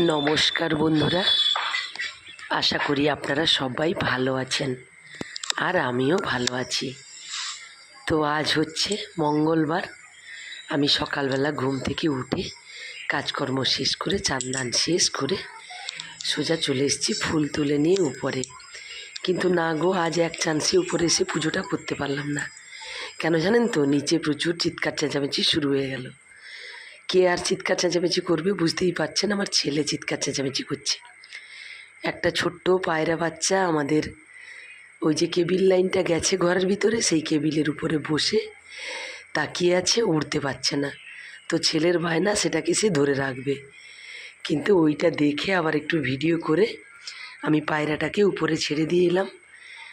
নমস্কার, বন্ধুরা। আশা করি আপনারা সবাই ভালো আছেন, আর আমিও ভালো আছি। তো আজ হচ্ছে মঙ্গলবার। আমি সকালবেলা ঘুম থেকে উঠে কাজকর্ম শেষ করে, চান্দান শেষ করে সোজা চলে এসেছি ফুল তুলে নিয়ে উপরে। কিন্তু না গো, আজ এক চান্সে উপরে এসে পুজোটা করতে পারলাম না। কেন জানেন তো, নিচে প্রচুর চিৎকার চেঁচামেচি শুরু হয়ে গেল। কে আর চিৎকার চেঁচামেচি করবে বুঝতেই পারছেন, আমার ছেলে চিৎকার চেঁচামেচি করছে। একটা ছোট্ট পায়রা বাচ্চা আমাদের ওই যে কেবিল লাইনটা গেছে ঘরের ভিতরে, সেই কেবিলের উপরে বসে তাকিয়ে আছে, উড়তে পারছে না। তো ছেলের বায়না সেটাকে সে ধরে রাখবে। কিন্তু ওইটা দেখে আবার একটু ভিডিও করে আমি পায়রাটাকে উপরে ছেড়ে দিয়ে এলাম।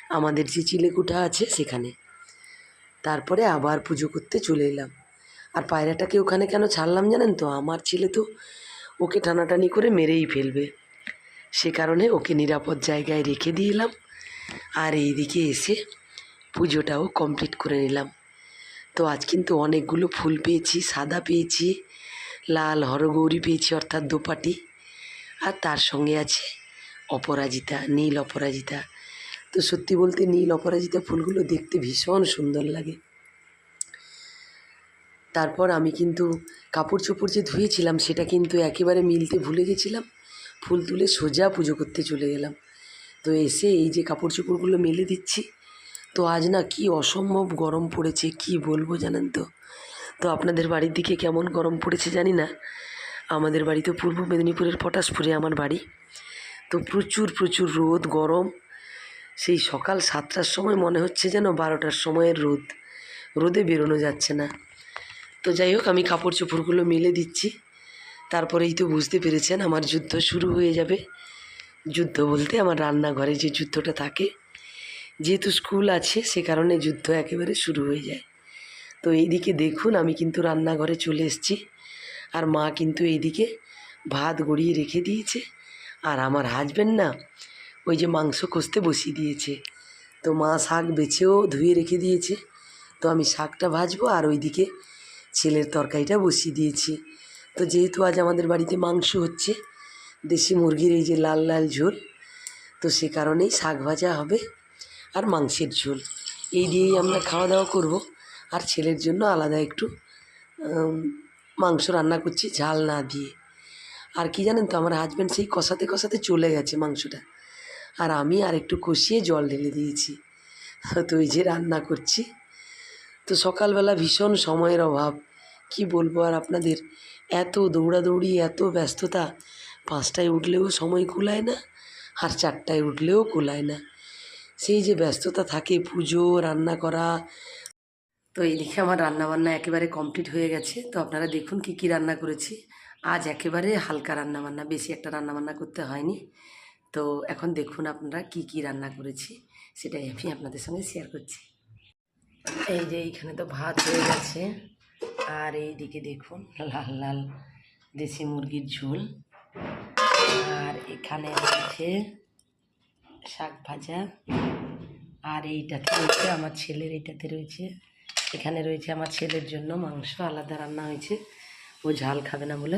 আমাদের যে চিলেকুঠা আছে সেখানে। তারপরে আবার পুজো করতে চলে এলাম। আর পায়রাটাকে ওখানে কেন ছাড়লাম জানেন তো? আমার ছেলে তো ওকে টানাটানি করে মেরেই ফেলবে। সে কারণে ওকে নিরাপদ জায়গায় রেখে দিয়ে এলাম আর এইদিকে এসে পুজোটাও কমপ্লিট করে নিলাম। তো আজ কিন্তু অনেকগুলো ফুল পেয়েছি, সাদা পেয়েছি, লাল, হরগৌরী পেয়েছি অর্থাৎ দোপাটি। আর তার সঙ্গে আছে অপরাজিতা, নীল অপরাজিতা। তো সত্যি বলতে নীল অপরাজিতা ফুলগুলো দেখতে ভীষণ সুন্দর লাগে। তারপর আমি কিন্তু কাপড় চোপড় যে ধুয়েছিলাম, সেটা কিন্তু একেবারে মিলতে ভুলে গেছিলাম। ফুল তুলে সোজা পুজো করতে চলে গেলাম। তো এসে এই যে কাপড় চোপড়গুলো মেলে দিচ্ছি, তো আজ না কি অসম্ভব গরম পড়েছে, কি বলব জানেন তো? তো আপনাদের বাড়ির দিকে কেমন গরম পড়েছে জানি না। আমাদের বাড়ি তো পূর্ব মেদিনীপুরের পটাশপুরে আমার বাড়ি। তো প্রচুর প্রচুর রোদ, গরম। সেই সকাল সাতটার সময় মনে হচ্ছে যেন বারোটার সময়ের রোদ। রোদে বেরোনো যাচ্ছে না। তো যাই হোক, আমি কাপড় চোপড়গুলো মেলে দিচ্ছি। তারপরেই তো বুঝতে পেরেছেন, আমার যুদ্ধ শুরু হয়ে যাবে। যুদ্ধ বলতে আমার রান্নাঘরে যে যুদ্ধটা থাকে, যেহেতু স্কুল আছে, সে কারণে যুদ্ধ একেবারে শুরু হয়ে যায়। তো এইদিকে দেখুন, আমি কিন্তু রান্নাঘরে চলে এসেছি। আর মা কিন্তু এইদিকে ভাত গড়িয়ে রেখে দিয়েছে। আর আমার হাজবেন্ড না ওই যে মাংস কষতে বসিয়ে দিয়েছে। তো মা শাক বেছেও ধুয়ে রেখে দিয়েছে। তো আমি শাকটা ভাজবো আর ওইদিকে ছেলের তরকারিটা বসিয়ে দিয়েছি। তো যেহেতু আজ আমাদের বাড়িতে মাংস হচ্ছে, দেশি মুরগির এই যে লাল লাল ঝোল, তো সে কারণেই শাক ভাজা হবে আর মাংসের ঝোল। এই দিয়েই আমরা খাওয়া দাওয়া করব। আর ছেলের জন্য আলাদা একটু মাংস রান্না করছি ঝাল না দিয়ে। আর কি জানেন তো, আমার হাজব্যান্ড সেই কষাতে কষাতে চলে গেছে মাংসটা। আর আমি আর একটু কষিয়ে জল ঢেলে দিয়েছি। তো এই যে রান্না করছি। তো সকালবেলা ভীষণ সময়ের অভাব। কি বলব আর আপনাদের? এত দৌড়াদৌড়ি, এত ব্যস্ততা। পাঁচটায় উঠলেও সময় কুলায় না, আর চারটায় উঠলেও কুলায় না। সেই যে ব্যস্ততা থাকে, পুজো, রান্না করা। তো এই এইদিকে আমার রান্নাবান্না একেবারে কমপ্লিট হয়ে গেছে। তো আপনারা দেখুন কি কি রান্না করেছি। আজ একেবারে হালকা রান্নাবান্না, বেশি একটা রান্নাবান্না করতে হয়নি। তো এখন দেখুন আপনারা কি কি রান্না করেছি, সেটাই আমি আপনাদের সঙ্গে শেয়ার করছি। এই যে এইখানে তো ভাত হয়ে গেছে। আর এইদিকে দেখুন, লাল লাল দেশি মুরগির ঝোল। আর এখানে আছে শাক ভাজা। আর এইটাতে রয়েছে আমার ছেলের, এইটাতে রয়েছে, এখানে রয়েছে আমার ছেলের জন্য মাংস। আলাদা রান্না হয়েছে। ও ঝাল খাবে না বলে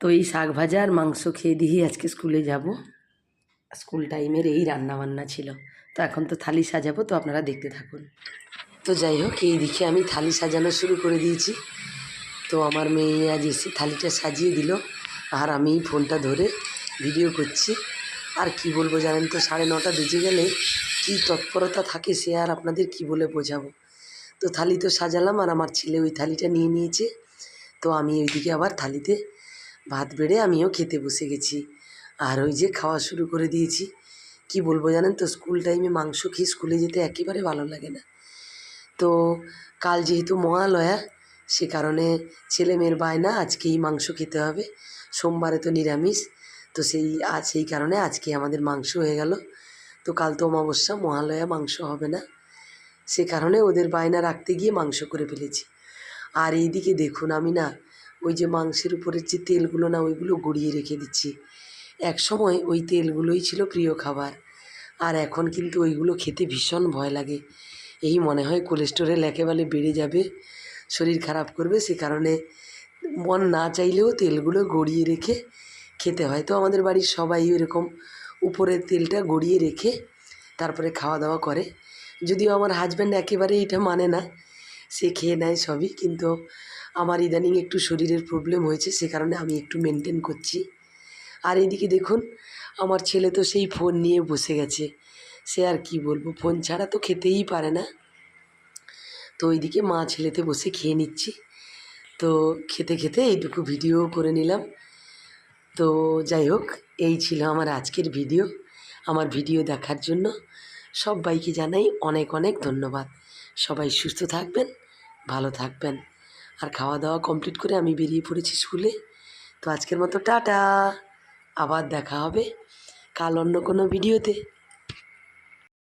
তো এই শাক ভাজা আর মাংস খেয়ে দিয়েই আজকে স্কুলে যাব। স্কুল টাইমের এই রান্না বান্না ছিল। তো এখন তো থালি সাজাবো, তো আপনারা দেখতে থাকুন। তো যাই হোক, এই দিকে আমি থালি সাজানো শুরু করে দিয়েছি। তো আমার মেয়ে আজ এসে থালিটা সাজিয়ে দিল, আর আমি ফোনটা ধরে ভিডিও করছি। আর কি বলব জানেন তো, সাড়ে নটা বেজে গেলে কী তৎপরতা থাকে সে আর আপনাদের কি বলে বোঝাবো। তো থালি তো সাজালাম, আর আমার ছেলে ওই থালিটা নিয়ে নিয়েছে। তো আমি ওইদিকে আবার থালিতে ভাত বেড়ে আমিও খেতে বসে গেছি। আর ওই যে খাওয়া শুরু করে দিয়েছি। কি বলব জানেন তো, স্কুল টাইমে মাংস খেয়ে স্কুলে যেতে একেবারে ভালো লাগে না। তো কাল যেহেতু মহালয়া, সে কারণে ছেলে মেয়ের বায়না আজকেই মাংস খেতে হবে। সোমবারে তো নিরামিষ, তো সেই আজ সেই কারণে আজকে আমাদের মাংস হয়ে গেল। তো কাল তো অমাবস্যা, মহালয়া মাংস হবে না। সে কারণে ওদের বায়না রাখতে গিয়ে মাংস করে ফেলেছি। আর এইদিকে দেখুন আমি না ওই যে মাংসের উপরের যে তেলগুলো না, ওইগুলো গড়িয়ে রেখে দিচ্ছি। এক সময় ওই তেলগুলোই ছিল প্রিয় খাবার। আর এখন কিন্তু ওইগুলো খেতে ভীষণ ভয় লাগে। এই মনে হয় কোলেস্টোরেল একেবারে বেড়ে যাবে, শরীর খারাপ করবে, সে কারণে মন না চাইলেও তেলগুলো গড়িয়ে রেখে খেতে হয়। তো আমাদের বাড়ির সবাই এরকম উপরের তেলটা গড়িয়ে রেখে তারপরে খাওয়া দাওয়া করে। যদিও আমার হাজব্যান্ড একেবারে এটা মানে না, সে খেয়ে নেয় সবই, কিন্তু আমার ইদানিং একটু শরীরের প্রবলেম হয়েছে, সে কারণে আমি একটু মেনটেন করছি। আর এদিকে দেখুন, আমার ছেলে তো সেই ফোন নিয়ে বসে গেছে। সে আর কি বলব ফোন ছাড়া তো খেতেই পারে না। তো ওইদিকে মা ছেলেতে বসে খেয়ে নিচ্ছি। তো খেতে খেতে এইটুকু ভিডিও করে নিলাম। তো যাই হোক, এই ছিল আমার আজকের ভিডিও আমার ভিডিও দেখার জন্য সবাইকে জানাই অনেক অনেক ধন্যবাদ। সবাই সুস্থ থাকবেন, ভালো থাকবেন। আর খাওয়া দাওয়া কমপ্লিট করে আমি বেরিয়ে পড়েছি স্কুলে তো আজকের মতো টাটা। আবার দেখা হবে। কাল অন্য কোনো ভিডিওতে